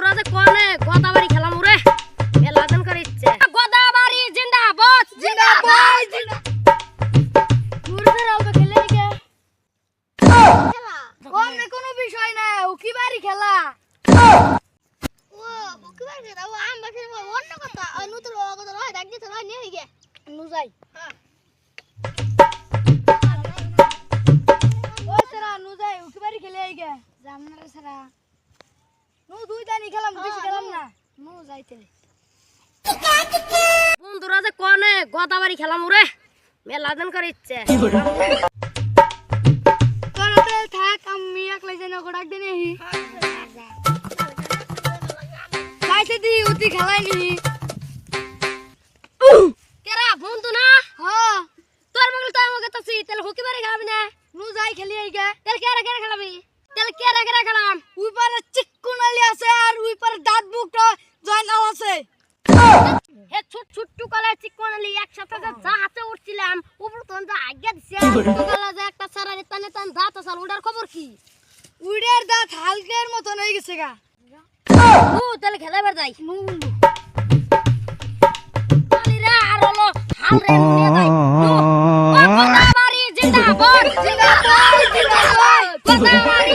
বন্ধুরা যে কোনে গদাবাড়ি খেলাম রে করে ইচ্ছে। গদাবাড়ি জিন্দাবাদ জিন্দাবাদ। মুরদের আলবা খেলে কে ওমনে কোনো বিষয় না ও কি বাড়ি খেলা? নু যাই। ও সেরা নু যাই ও বাড়ি খেলে আই গে জামনারে সেরা। নু দুই দানি খেলাম বেশি খেলাম না। নু যাইতে। বন্ধুরা যে কোনে গদাবাড়ি খেলাম রে মেলা দিন করে ইচ্ছে। থাক আমি একলাই যাই গোড়াক দিনে হি খাইতে দি উতি খেলাই নি। কেরা বন্ধু না? হ্যাঁ তোর বগল তো আমাকে তাসি তেল হুকি বারে খেলাবি না? নু যাই খেলি আই গে তেল কেরা কেরা খেলাবি? তেল কেরা কেরা খেলাম? উই পারে চিকুনালি আছে আর উই পারে দাঁত বুক জয়নাল আছে হে ছোট ছোট কলে চিকুনালি একসাথে যা হাতে উঠছিলাম উপর তো যা আজ্ঞা দিছে যে একটা সারারে তানে তান দাঁত আসাল উড়ার খবর কি? উড়ার দাঁত হালকের মতন হয়ে গেছে গা। নু তাহলে খেলাবার যাই। আর হলো হাল রে যাই। নু ও গদাবাড়ি জিন্দাবাদ জিন্দাবাদ জিন্দাবাদ জিন্দাবাদ